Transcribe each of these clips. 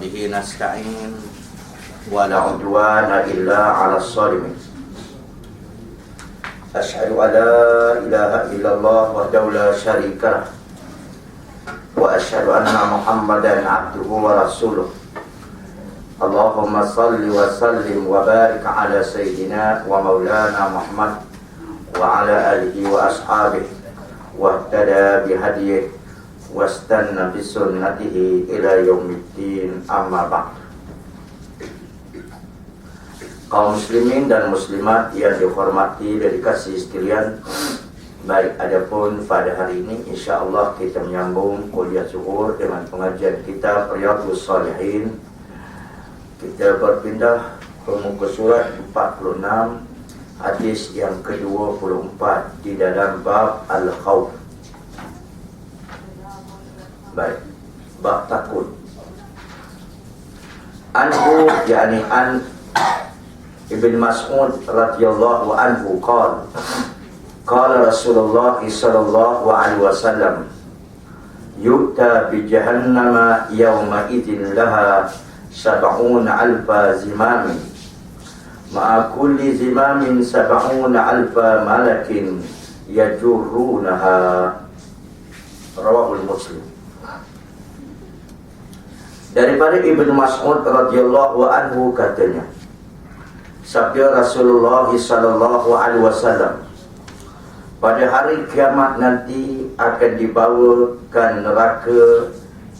به نستعين ولا عدوان إلا على الظالمين أشهد أن لا إله إلا الله وحده لا شريك له وأشهد أن محمدا عبده ورسوله. اللهم صل وسلم وبارك على سيدنا ومولانا محمد وعلى آله وأصحابه واهتدى بهديه. واستنى بسنته إلى يوم الدين أما بعد kaum muslimin dan muslimat yang dihormati dan dikasihi sekalian Baik, adapun pada hari ini insya-Allah kita menyambung kuliah zuhur dengan pengajian kita Riyadhus Salihin. Kita berpindah ke muka surat 46 hadis yang ke-24 di dalam bab al-khauf. Baik, bab takut. Anhu yakni an Ibn Mas'ud radhiyallahu anhu qala Qala Rasulullah sallallahu alaihi wasallam Yu'ta bi jahannama yawma idin laha sab'una alfa zimamin. Ma'a kulli zimamin sab'una alfa malakin yajurrunaha Rawahul Muslim. Daripada Ibn Mas'ud radhiyallahu anhu katanya sabda Rasulullah sallallahu alaihi wasallam pada hari kiamat nanti akan dibawakan neraka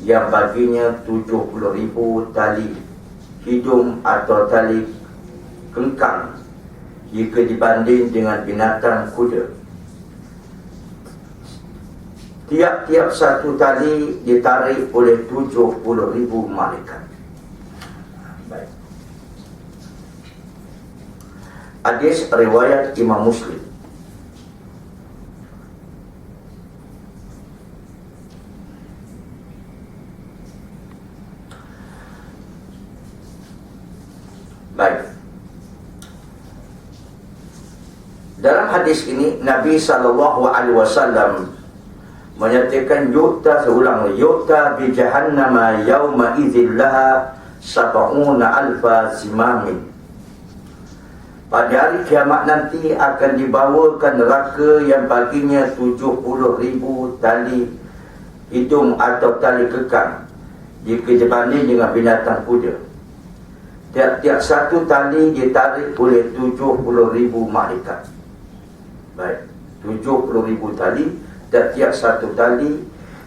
yang baginya 70 ribu tali hidung atau tali kengkang jika dibanding dengan binatang kuda tiap-tiap satu tali ditarik oleh 70 ribu malaikat Hadis riwayat Imam Muslim. Baik. Dalam hadis ini Nabi sallallahu alaihi wasallam menyatakan yuta seulang yuta bi jahannama yauma idzil laha sab'una alfa zimamin pada hari kiamat nanti akan dibawakan neraka yang baginya 70 ribu tali hidung atau tali kekang jika dibanding dengan binatang kuda. Tiap-tiap satu tali ditarik oleh 70 ribu malaikat. Baik, 70 ribu tali, tiap-tiap satu tali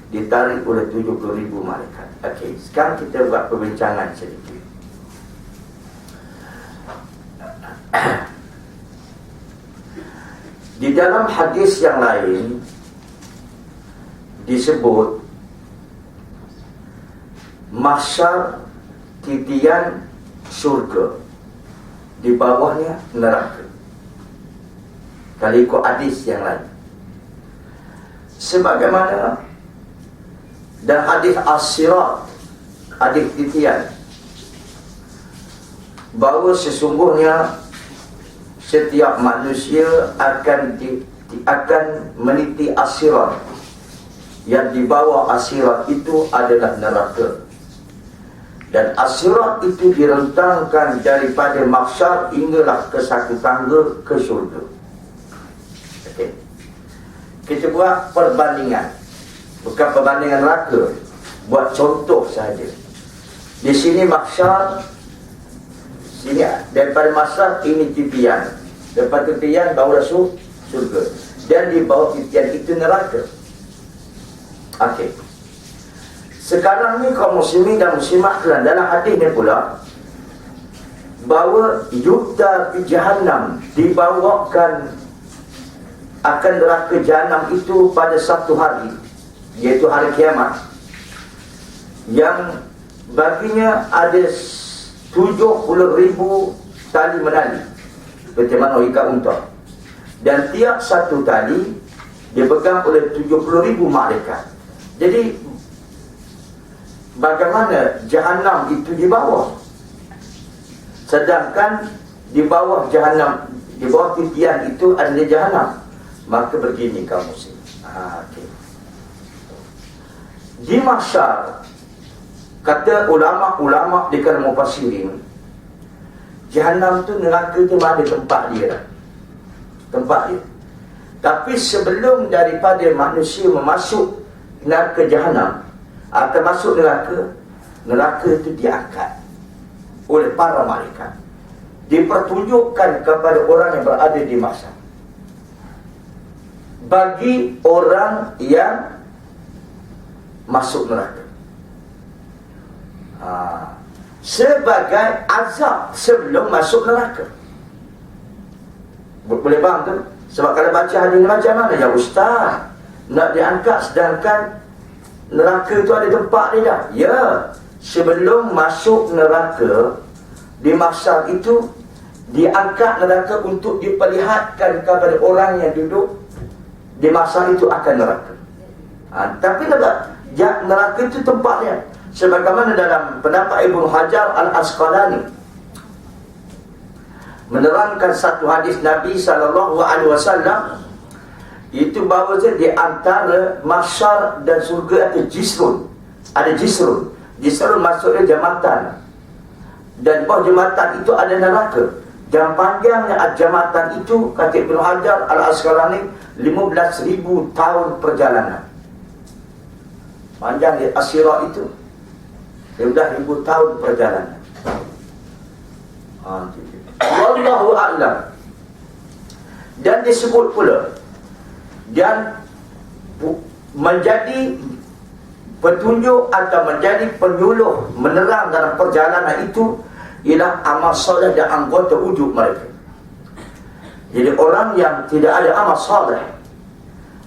ditarik oleh 70 ribu malaikat. Okey, sekarang kita buat perbincangan sedikit. Di dalam hadis yang lain disebut mahsyar titian surga di bawahnya neraka. Kali ikut hadis yang lain. Sebagaimana dan hadis as-sirat hadis titian. Bahawa sesungguhnya setiap manusia akan di, akan meniti asirat yang di bawah asirat itu adalah neraka. Dan asirat itu direntangkan daripada maksar hinggalah ke satu tangga ke syurga. Kita buat perbandingan bukan perbandingan neraka buat contoh saja di sini maksar sini daripada maksar ini tipian Lepas titian baru masuk surga. Dan di bawah titian itu neraka. Okey. Sekarang ni kaum muslimin dan muslimat dalam hadis ni pula bahawa yukta di jahannam dibawakan akan neraka jahannam itu pada satu hari iaitu hari kiamat yang baginya ada 70 ribu tali menali seperti mana ikat unta. Dan tiap satu tali dia pegang oleh 70 ribu malaikat. Jadi bagaimana jahanam itu di bawah? Sedangkan di bawah jahanam, di bawah titian itu ada jahanam. Maka begini kamu sih. Ha, okay. Di mahsyar kata ulama-ulama di kalangan mufassirin Jahannam tu neraka tu ada tempat dia dah. Tempat dia. Tapi sebelum daripada manusia memasuk neraka jahannam, akan masuk neraka, neraka itu diangkat oleh para malaikat. Dipertunjukkan kepada orang yang berada di masa. Bagi orang yang masuk neraka. Haa sebagai azab sebelum masuk neraka. Boleh faham tu? Sebab kalau baca hadis ni macam mana? Ya Ustaz, nak diangkat sedangkan neraka tu ada tempat dia dah. Ya, sebelum masuk neraka, di masa itu, diangkat neraka untuk diperlihatkan kepada orang yang duduk di masa itu akan neraka. Ha, tapi neraka itu tempatnya. Sebagaimana dalam pendapat Ibnu Hajar Al-Asqalani menerangkan satu hadis Nabi sallallahu alaihi wasallam itu bahawa di antara masyar dan surga ada jisrun. Ada jisrun. Jisrun maksudnya jambatan. Dan bawah jambatan itu ada neraka dan panjangnya jambatan itu kata Ibnu Hajar Al-Asqalani 15,000 tahun perjalanan panjang di Asyirah itu dia sudah ribu tahun perjalanan. Wallahu a'lam. Dan disebut pula dan menjadi petunjuk atau menjadi penyuluh menerang dalam perjalanan itu ialah amal soleh dan anggota wujud mereka. Jadi orang yang tidak ada amal soleh,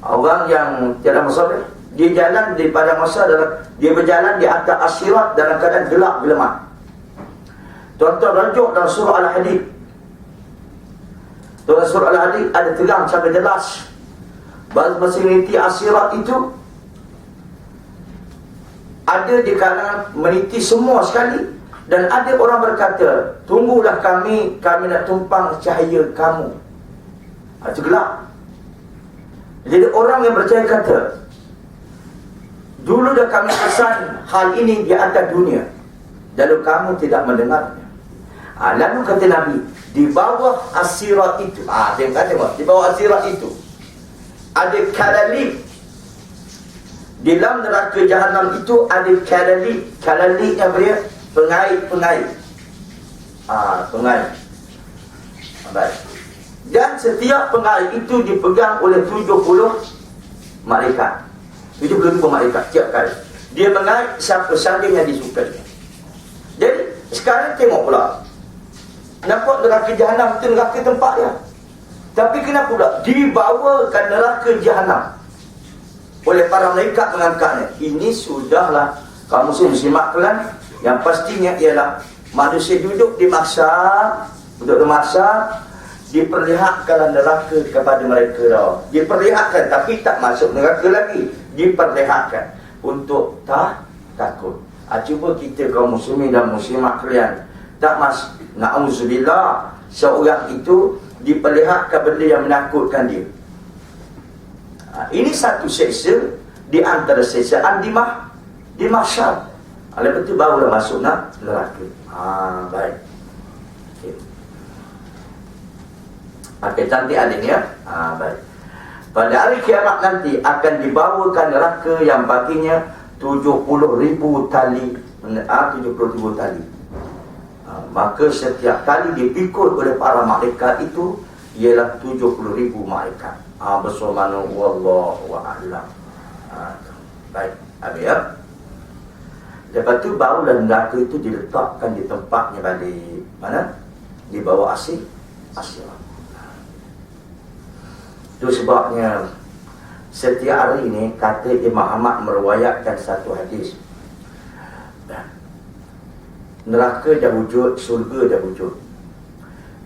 orang yang tidak amal soleh, dia jalan di pada masa dalam dia berjalan di atas asirat dalam keadaan gelap gelamat. Tuan-tuan rajuk dalam surah Al-Hadid. Dalam surah Al-Hadid ada terang sampai jelas. Bahawa meniti asirat itu ada di kalangan meniti semua sekali dan ada orang berkata tunggulah kami kami nak tumpang cahaya kamu itu gelap jadi orang yang percaya kata Dulu dah kami pesan hal ini di atas dunia. Lalu kamu tidak mendengarnya. Ha, lalu kata Nabi, di bawah asirat itu. Ah, tengok, tengok. Di bawah asirat itu. Ada kalali. Di dalam neraka jahanam itu ada kalali. Kalali yang beri pengait-pengait. Ah, ha, pengait. Baik. Dan setiap pengait itu dipegang oleh 70 malaikat. Itu belum dua malaikat tiap kali. Dia mengait siapa saja yang disukai. Jadi sekarang tengok pula. Nampak neraka jahanam itu neraka tempat dia. Tapi kenapa pula dibawakan neraka jahanam oleh para malaikat mengangkatnya. Ini sudahlah kamu sih simak kelan yang pastinya ialah manusia duduk di masa duduk di masa diperlihatkan neraka kepada mereka dah. Diperlihatkan tapi tak masuk neraka lagi diperlihatkan untuk tak takut. Ha, cuba kita kaum muslimin dan muslimat kalian tak mas na'udzubillah seorang itu diperlihatkan benda yang menakutkan dia. Ha, ini satu seksa di antara seksaan di mah di mahsyar. Ha, lepas itu barulah masuk nak neraka. Ha, baik. Okey. Okey, cantik adik ya. Ha, baik. Pada hari kiamat nanti akan dibawakan neraka yang baginya 70 ribu tali ah, 70 ribu tali ah, Maka setiap tali dipikul oleh para malaikat itu Ialah 70 ribu malaikat ah, Bersama Wallahu a'lam ah, Baik, habis ya Lepas tu barulah neraka itu diletakkan di tempatnya balik Mana? Di bawah asir Asir itu sebabnya setiap hari ini kata Imam Ahmad meruayatkan satu hadis. Neraka dah wujud, surga dah wujud.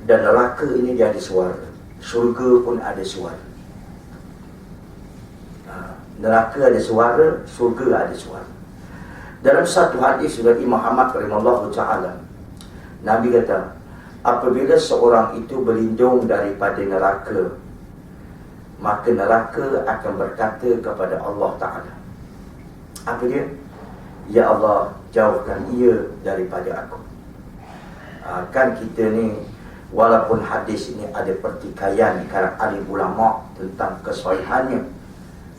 Dan neraka ini dia ada suara. Surga pun ada suara. Ha, neraka ada suara, surga ada suara. Dalam satu hadis dari Imam Ahmad rahimahullah ta'ala. Nabi kata, apabila seorang itu berlindung daripada neraka maka neraka akan berkata kepada Allah Ta'ala apa dia? Ya Allah jauhkan ia daripada aku ha, kan kita ni walaupun hadis ini ada pertikaian kalangan ahli ulama tentang kesahihannya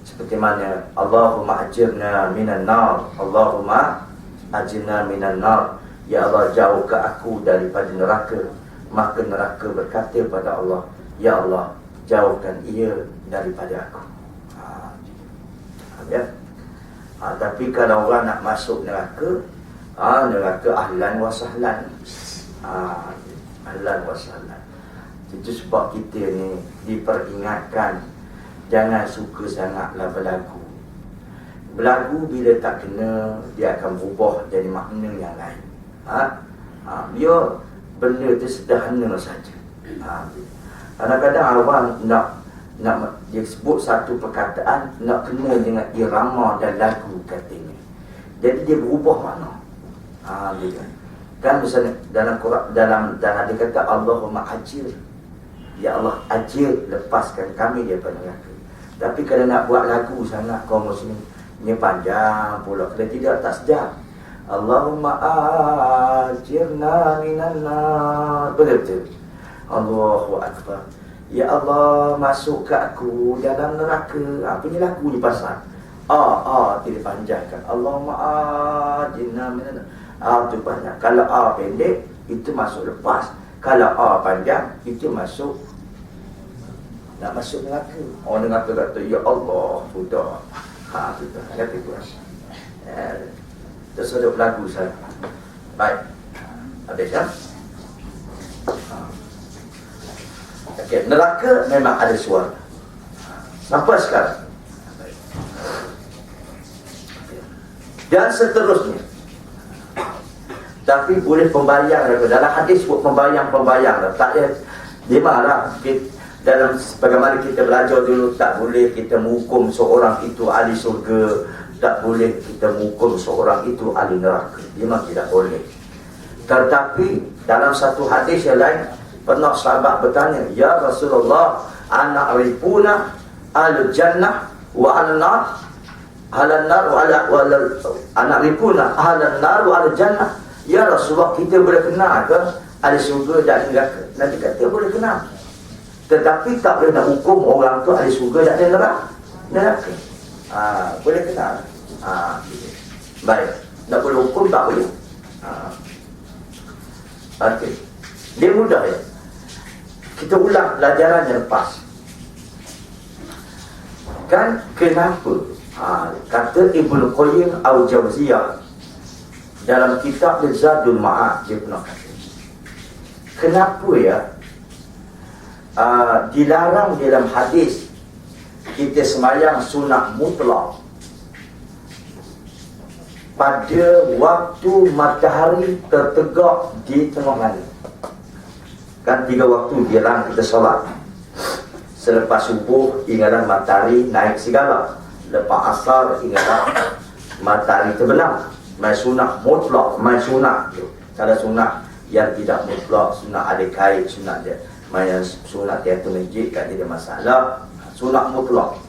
seperti mana? Allahumma ajirna minan nar. Allahumma ajirna minan nar. Ya Allah jauh ke aku daripada neraka. Maka neraka berkata pada Allah ya Allah jauhkan ia daripada aku. Ha, ya? Ha, tapi kalau orang nak masuk neraka ha, neraka ahlan wa sahlan. Ha, ahlan wa sahlan. Itu sebab kita ni diperingatkan jangan suka sangatlah berlagu berlagu bila tak kena dia akan berubah jadi makna yang lain. Ha? Ha, dia benda tu sederhana saja. Ha, kadang-kadang orang nak nak dia sebut satu perkataan nak kena dengan irama dan lagu katanya. Jadi dia berubah mana ha, dia kan. Misalnya dalam Quran dalam dan ada kata Allahumma ajir. Ya Allah ajir lepaskan kami daripada neraka tapi kalau nak buat lagu sangat kaum muslim ini panjang pula. Kalau tidak tak sejak. Allahumma ajirna minan nar. Betul Allahu akbar. Ya Allah masuk ke aku dalam neraka. Apa ni lagu ni pasal. Ah ah tidak panjangkan Allahumma ajirna minan nar. Ah tu banyak. Kalau ah pendek itu masuk lepas. Kalau ah panjang itu masuk nak masuk neraka. Orang dengar tu kata, Ya Allah, sudah. Ha, sudah. Kata tu. Eh, tersedut lagu saya. Baik. Habis ya? Ha. Okey, neraka memang ada suara. Sampai sekarang. Dan seterusnya. Tapi boleh pembayang dalam hadis buat pembayang-pembayang tak ya dia marah dalam bagaimana kita belajar dulu tak boleh kita menghukum seorang itu ahli surga tak boleh kita menghukum seorang itu ahli neraka. Memang tidak boleh. Tetapi dalam satu hadis yang lain pernah sahabat bertanya ya Rasulullah anak ripuna al jannah wa al nar al nar wa al anak ripuna al nar wa al jannah ya Rasulullah kita boleh kenal ke ahli surga dan neraka nanti kata boleh kenal tetapi tak boleh nak hukum orang tu ahli surga dan ahli neraka. Neraka. Ha, boleh kenal. Ha, baik. Tak boleh hukum tak boleh. Ha. Okey. Dia mudah ya. Kita ulang pelajaran yang lepas. Kan kenapa? Ha, kata Ibnu Qayyim Al-Jauziyah dalam kitab Zadul Ma'ad dia pernah kata. Kenapa ya uh, dilarang dalam hadis kita semayang sunat mutlak. Pada waktu matahari tertegak di tengah langit. Kan tiga waktu dilarang kita solat. Selepas subuh ingatlah matahari naik segala. Lepas asar ingatlah matahari terbenam main sunat mutlak main sunat kalau sunat yang tidak mutlak sunat ada kait sunat dia Maya sunat dia tu masjid kat dia masalah. Sunat mutlak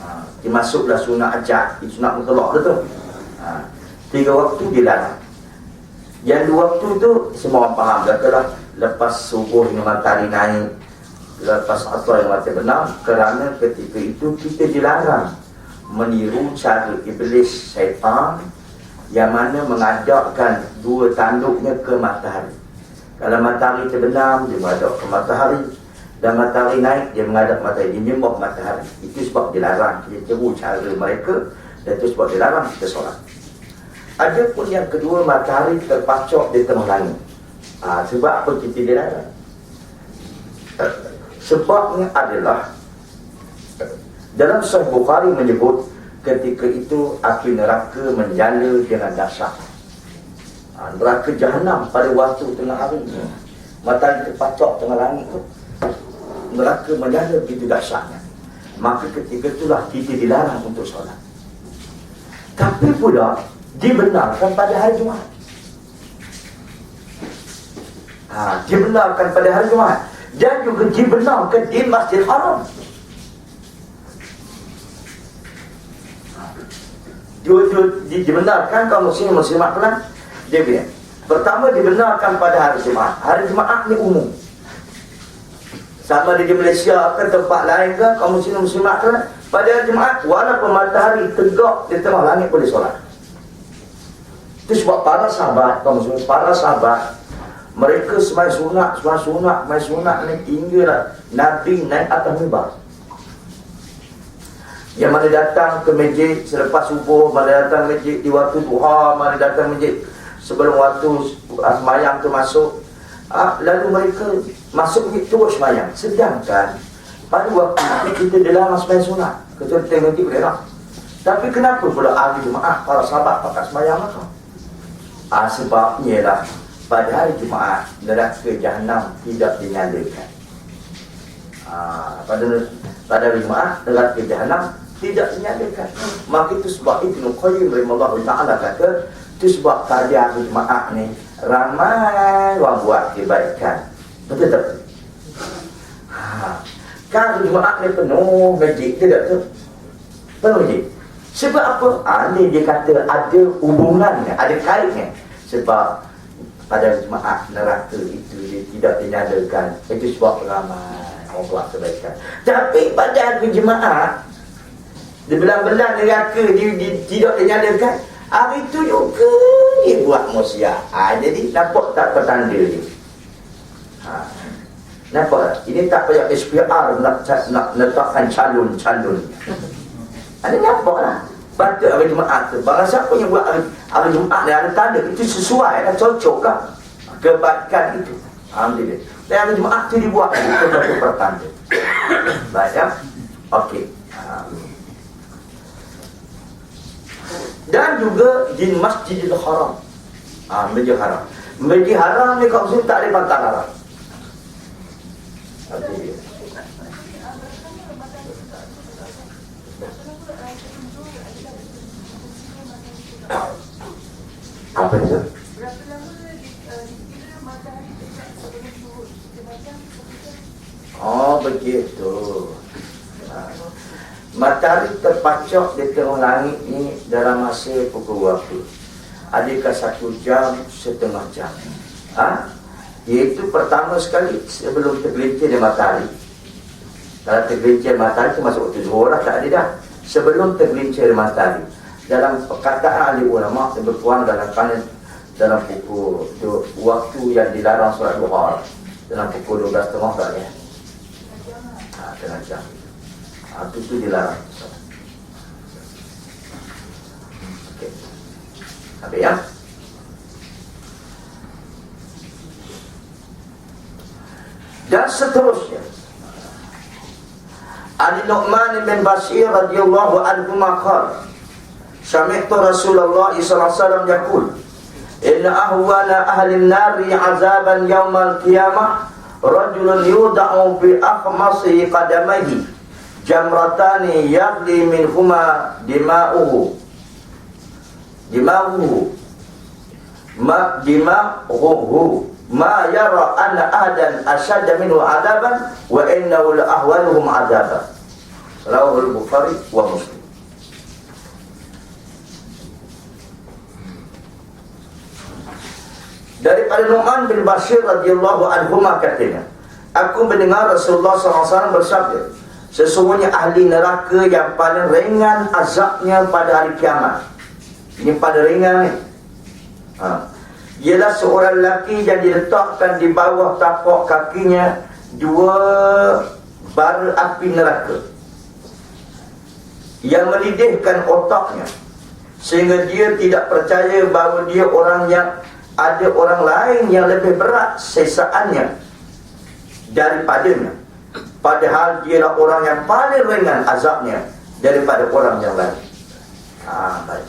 ha, Dia masuklah sunat ajak Itu sunat mutlak tu ha, Tiga waktu dilarang Yang dua waktu tu Semua orang faham Katalah Lepas subuh dengan matahari naik Lepas asal yang mati benar Kerana ketika itu kita dilarang Meniru cara iblis syaitan Yang mana mengadapkan Dua tanduknya ke matahari kalau matahari terbenam, dia menghadap ke matahari. Dan matahari naik, dia menghadap matahari. Dia nyembah matahari. Itu sebab dilarang. Dia ceru cara mereka. Dan itu sebab dilarang kita solat. Ada pun yang kedua, matahari terpacok di tengah langit. Ha, sebab apa kita dilarang? Sebabnya adalah dalam Sahih Bukhari menyebut ketika itu api neraka menjala dengan dasar ha, neraka jahanam pada waktu tengah hari hmm. matahari terpacok tengah langit tu. Neraka menyala begitu dahsyatnya. Maka ketika itulah kita dilarang untuk solat. Tapi pula dibenarkan pada hari Jumaat. Ha, dibenarkan pada hari Jumaat. Dan juga dibenarkan di Masjid Haram. Di, dibenarkan kaum muslim muslimat pula dia bilang pertama dibenarkan pada hari Jumaat. Hari Jumaat ni umum. Sama di Malaysia ke tempat lain ke kaum muslim muslimat pula pada hari Jumaat walaupun matahari tegak di tengah langit boleh solat. Itu sebab para sahabat kaum muslim para sahabat mereka semai sunat, semai sunat, semai sunat ni hinggalah Nabi naik atas mimbar. Yang mana datang ke masjid selepas subuh, mana datang masjid di waktu duha, mana datang masjid sebelum waktu semayang tu masuk. Ah, lalu mereka masuk terus semayang. Sedangkan pada waktu itu kita dalam semayang sunat. Kecuali tengok nanti boleh tak? Tapi kenapa pula hari Jumaat para sahabat pakai semayang maka? Ah, sebabnya lah pada hari Jumaat neraka jahanam tidak dinyalakan. Ah, pada pada hari Jumaat neraka jahanam tidak dinyalakan. Maka itu sebab Ibnu Qayyim rahimahullah taala kata itu sebab hari Jumaat ni ramai orang buat kebaikan. Betul tak? Ha. Kan hari Jumaat ni penuh masjid tidak tu? Penuh masjid. Sebab apa? Ah, ni dia kata ada hubungannya, ada kaitnya. Sebab pada jemaah neraka itu dia tidak dinyalakan itu sebab ramai orang buat kebaikan tapi pada aku jemaah di belah-belah neraka dia, dia tidak dinyalakan hari itu juga dia buat musyiah ha, jadi nampak tak petanda dia ha. nampak ini tak payah SPR nak, nak letakkan calon-calon. Ada nampak lah. Patut hari Jumaat tu. Barang siapa yang buat hari, hari Jumaat ni Ada tanda Itu sesuai lah Cocok lah. Kebaikan itu. Alhamdulillah. Dan hari Jumaat tu dibuat Itu satu pertanda. Baik ya? Okey Dan juga Di Masjidil Haram. Ha, Masjidil Haram. Masjidil Haram ni Kau tak ada pantang haram Alhamdulillah Apa itu? Oh begitu. Matahari terpacok di tengah langit ni dalam masa pukul berapa? Adakah satu jam, setengah jam? Ha? Iaitu pertama sekali sebelum tergelincir di matahari. Kalau tergelincir matahari itu masuk waktu zuhur lah, tak ada dah. Sebelum tergelincir matahari dalam perkataan ahli ulama yang berpuang dalam kanan dalam pukul tu, waktu yang dilarang solat duha dalam pukul 12 tengah tak ya ha, tengah jam itu tu dilarang okay. habis ya? Dan seterusnya. Ali Nu'man bin Bashir radhiyallahu anhu maqal Sami'tu Rasulullah sallallahu alaihi yaqul Inna ahwana ahli an-nari 'azaban yawmal qiyamah rajulun yud'u bi akhmasi qadamaihi jamratani yaghli minhuma dima'uhu. Dima'uhu. Ma dima'uhu. Ma yara anna ahadan ashadda minhu 'adaban wa innahu la ahwanuhum 'adaban. Rawahu al-bukhari wa muslim. Daripada Nu'man bin Bashir radhiyallahu anhu katanya aku mendengar Rasulullah SAW bersabda sesungguhnya ahli neraka yang paling ringan azabnya pada hari kiamat. Ini paling ringan ni. Ha. ialah seorang lelaki yang diletakkan di bawah tapak kakinya dua bara api neraka. Yang melidihkan otaknya. Sehingga dia tidak percaya bahawa dia orang yang ada orang lain yang lebih berat sesaannya daripadanya padahal dia adalah orang yang paling ringan azabnya daripada orang yang lain. Ha, baik.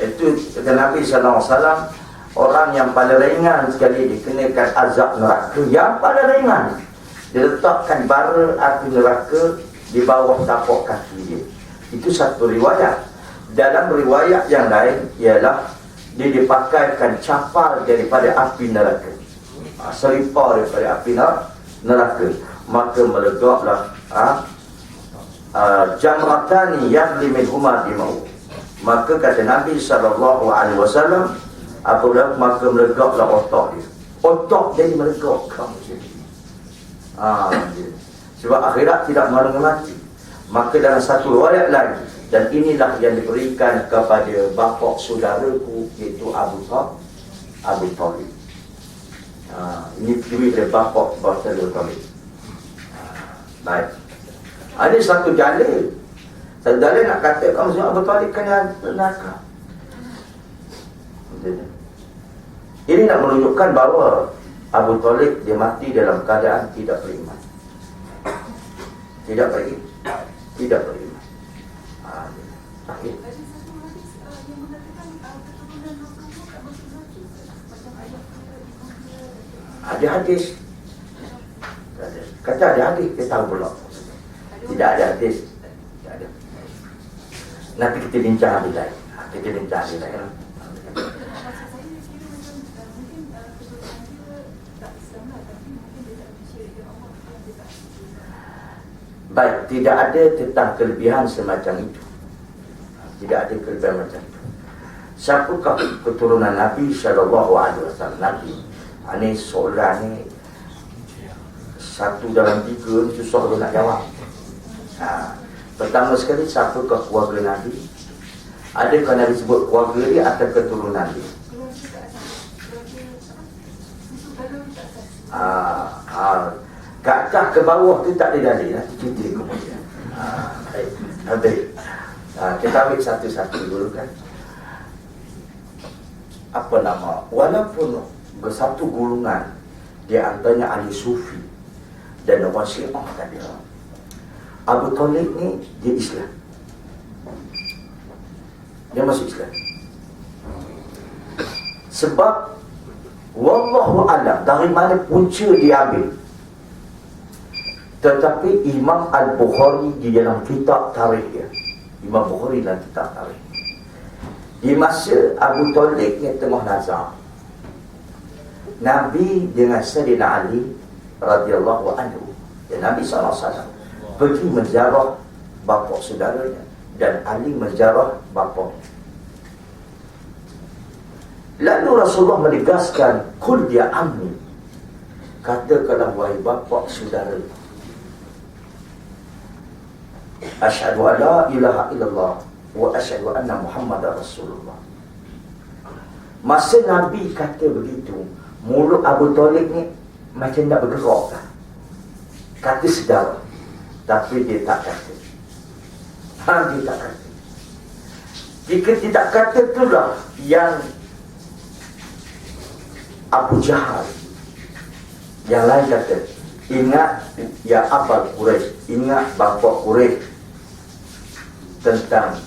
itu kata Nabi SAW orang yang paling ringan sekali dikenakan azab neraka. Yang paling ringan diletakkan bara api neraka di bawah tapak kaki dia. Itu satu riwayat. Dalam riwayat yang lain ialah dia dipakaikan capal daripada api neraka. Ha, daripada api neraka maka melegaklah ha, ha, jamratani yang limin umar dimau Maka kata Nabi sallallahu alaihi wasallam apabila maka melegaklah otak dia. Otak jadi melegak kamu dia. Sebab akhirat tidak mengenai mati. Maka dalam satu riwayat lagi dan inilah yang diberikan kepada bapa saudaraku iaitu Abu Talib. Abu Talib. Ha, ini duit dari bapa bapa Abu Talib. Baik. Ada satu dalil. Satu dalil nak kata kamu semua Talib kena neraka. Ini nak menunjukkan bahawa Abu Talib dia mati dalam keadaan tidak beriman. Tidak beriman. Tidak beriman. Ha, okay. Ada hadis. Kata ada hadis, kita tahu pula. Tidak ada hadis. Tidak ada. Nanti kita bincang habis lain. Ha, kita bincang habis lain. Baik, tidak ada tentang kelebihan semacam itu. Tidak ada kelebihan macam itu. Siapakah keturunan Nabi Wasallam Nabi? Ini soalan ni satu dalam tiga ni susah tu nak jawab. Ha. Pertama sekali siapakah keluarga Nabi? Adakah Nabi sebut keluarga dia atau keturunan dia? Ah, ke atas ke bawah tu tak ada dalil nanti cerita kemudian ha, baik ha, kita ambil satu-satu dulu kan apa nama walaupun bersatu gulungan di antaranya ahli sufi dan orang syiah tadi Abu Talib ni dia Islam. Dia masuk Islam. Sebab Wallahu alam dari mana punca diambil tetapi Imam Al-Bukhari di dalam kitab tarikh dia. Imam Bukhari dalam kitab tarikh. Di masa Abu Talib yang tengah nazar Nabi dengan Sayyidina Ali radhiyallahu anhu. Dan Nabi SAW pergi menjarah bapa saudaranya dan Ali menjarah bapa. Lalu Rasulullah menegaskan kul dia amni katakanlah wahai bapa saudara. Asyhadu an la ilaha illallah wa asyhadu anna Muhammadar Rasulullah. Masa Nabi kata begitu, mulut Abu Talib ni macam nak bergerak kan? Kata sedar. Tapi dia tak kata. Ha, dia tak kata. Jika tidak kata itulah yang Abu Jahal yang lain kata ingat ya abal Quraisy ingat bapa Quraisy tentang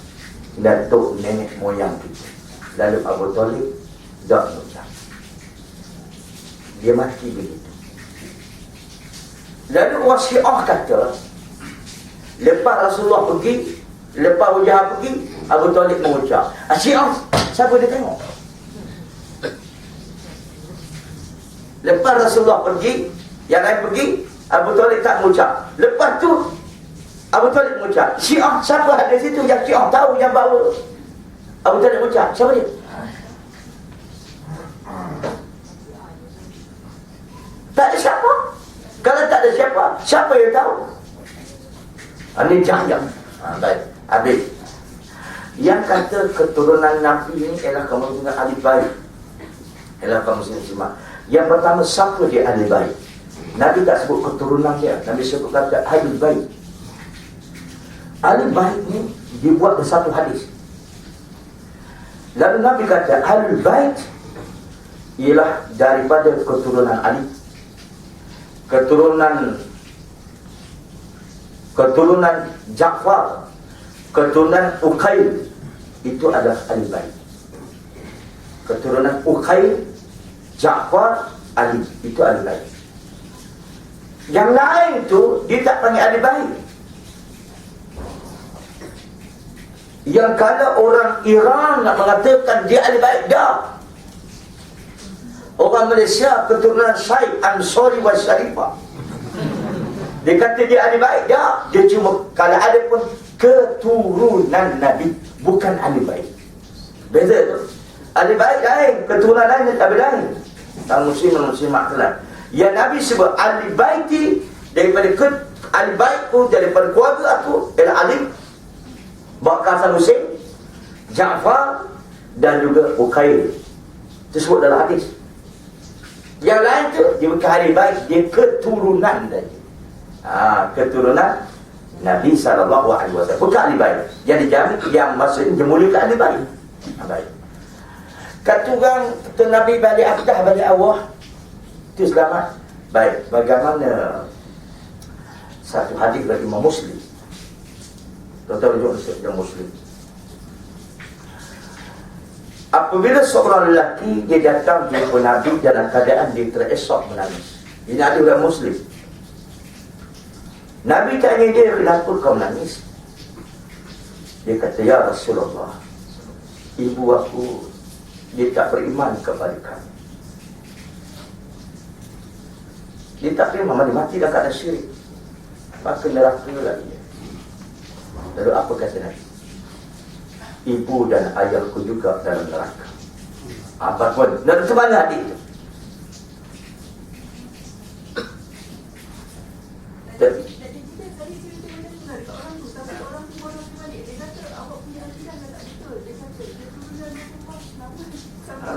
datuk nenek moyang kita. Lalu Abu Talib tak. Dia mati begitu. Lalu Wasi'ah kata, lepas Rasulullah pergi, lepas Ujah pergi, Abu Talib mengucap. Syiah, siapa dia tengok? Lepas Rasulullah pergi, yang lain pergi, Abu Talib tak mengucap. Lepas tu, Abu Talib mengucap, Syiah siapa ada situ yang Syiah tahu yang bawa Abu Talib mengucap, siapa dia? Tak ada siapa. Kalau tak ada siapa, siapa yang tahu? Ini jahil. Ha, baik, habis. Yang kata keturunan Nabi ini ialah kamu dengan ahli baik. Ialah kamu muslim Yang pertama, siapa dia ahli baik? Nabi tak sebut keturunan dia. Nabi sebut kata ahli baik. Ahli baik ni dibuat dari satu hadis. Lalu Nabi kata ahli baik ialah daripada keturunan Ali. Keturunan keturunan Ja'far, keturunan Uqail itu adalah ahli baik. Keturunan Uqail, Ja'far, Ali itu ahli baik. Yang lain tu dia tak panggil ahli baik. Yang kalau orang Iran nak mengatakan dia ahli baik, dah. Orang Malaysia keturunan Syed Ansori wa Sharifah. Dia kata dia ahli baik, dah. Dia cuma, kalau ada pun keturunan Nabi bukan ahli baik. Beza tu. Ahli baik lain, keturunan lain tak lain. Tak muslim dan muslimat kelas. Ya Nabi sebut ahli baiti daripada ke ahli baikku daripada keluarga aku ialah Ali Bakar Hasan Hussein, Ja'far dan juga Uqail. Itu sebut dalam hadis. Yang lain tu dia bukan ahli baik, dia keturunan tadi. Ha, keturunan Nabi sallallahu alaihi wasallam. Bukan ahli baik. Yang dijamin yang maksudnya dimuliakan ahli baik. Ha, baik. Kata orang kata Nabi balik akidah balik Allah itu selamat. Baik, bagaimana satu hadis dari Imam Muslim. Tuan-tuan Muslim. Apabila seorang lelaki dia datang jumpa Nabi dalam keadaan dia teresok menangis. Ini ada orang Muslim. Nabi tanya dia, kenapa kau menangis? Dia kata, Ya Rasulullah, ibu aku, dia tak beriman kepada kami. Dia tak terima mati, mati dah keadaan syirik. Maka neraka lagi. Lalu apa kata Nabi? Ibu dan ayahku juga dalam neraka. Apa pun, dan ke mana adik itu?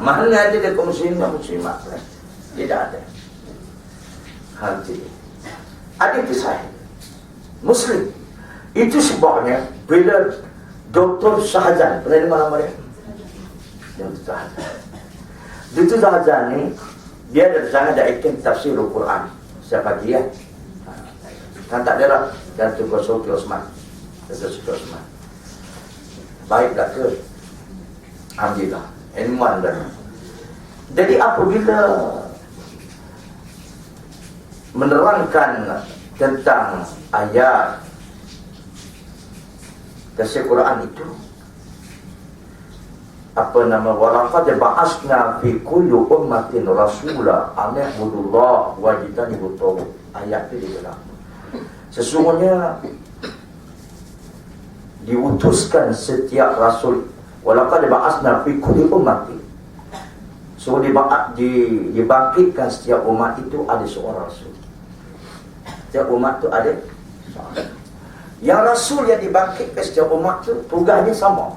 Mana ada dia kaum muslim dan muslimat Dia tak ada. Hal Ada kisah Muslim. Itu sebabnya Bila Dr. Sahazan Pernah dengar nama dia? Dr. Sahazan Dr. Sahazan ni Dia ada sana ada ikan tafsir Al-Quran Siapa dia? Kan tak ada lah Dan Tuan Soki Osman Tuan Soki Osman Baiklah ke Alhamdulillah ilmuwan dan jadi apabila menerangkan tentang ayat kasih Quran itu apa nama walaqad ba'asna fi kulli ummatin rasula an ya'budullah wa yajtanibu ayat itu di dalam sesungguhnya diutuskan setiap rasul Walaqad ba'asna fi kulli ummati. So dibangkitkan setiap umat itu ada seorang rasul. Setiap umat itu ada Yang rasul yang dibangkitkan setiap umat itu tugasnya sama.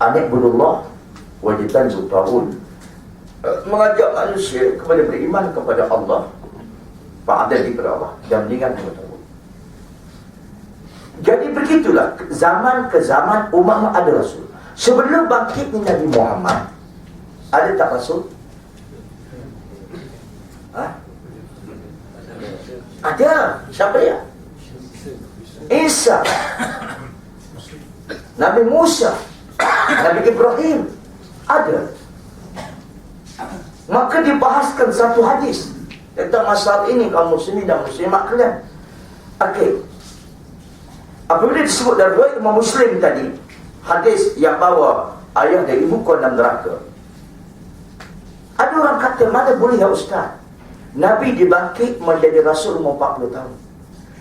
Anik budullah wajitan zutahun. Mengajak manusia kepada beriman kepada Allah Fa'adal kepada Allah Dan meninggal kepada Allah Jadi begitulah Zaman ke zaman umat ada Rasul Sebelum bangkitnya Nabi Muhammad Ada tak rasul? Ha? Ada Siapa dia? Isa Nabi Musa Nabi Ibrahim Ada Maka dibahaskan satu hadis Tentang masalah ini kaum muslimin dan muslimat kalian Okey Apabila disebut dari Imam Muslim tadi hadis yang bawa ayah dan ibu kau dalam neraka. Ada orang kata, mana boleh ya Ustaz? Nabi dibangkit menjadi Rasul umur 40 tahun.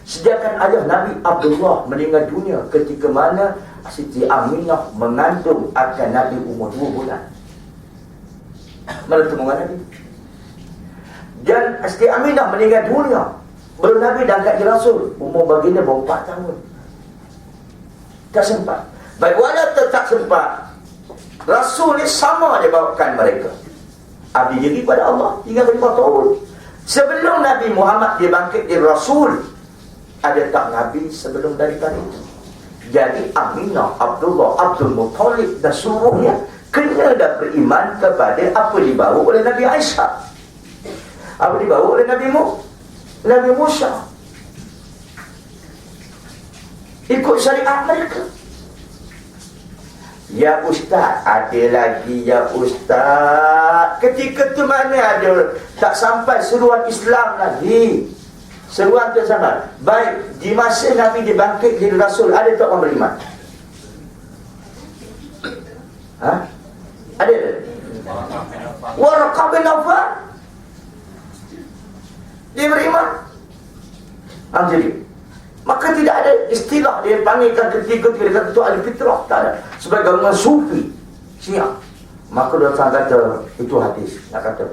Sediakan ayah Nabi Abdullah meninggal dunia ketika mana Siti Aminah mengandung akan Nabi umur 2 bulan. Mana temuan Nabi? Dan Siti Aminah meninggal dunia. Belum Nabi dah angkat Rasul. Umur baginda baru 4 tahun. Tak sempat. Baik walau tetap sempat Rasul ni sama dia bawakan mereka Abdi diri pada Allah 35 tahun Sebelum Nabi Muhammad dia bangkit di Rasul Ada tak Nabi sebelum daripada itu Jadi Aminah, Abdullah, Abdul Muttalib dan seluruhnya Kena dah beriman kepada apa dibawa oleh Nabi Aisyah. Apa dibawa oleh Nabi Mu Nabi Musa. Ikut syariat mereka. Ya Ustaz, ada lagi Ya Ustaz. Ketika tu mana ada? Tak sampai seruan Islam lagi. Seruan tu sama. Baik, di masa Nabi dibangkit jadi Rasul, ada tak orang beriman? Ha? Ada tak? Waraqah bin Nawfal. Dia beriman. Ha, jadi. Maka tidak ada istilah dia panggilkan ketiga tiga dia kata itu ahli fitrah. Tak ada. Sebagai golongan sufi. Syiah. Maka dia kata itu hadis. Nak kata.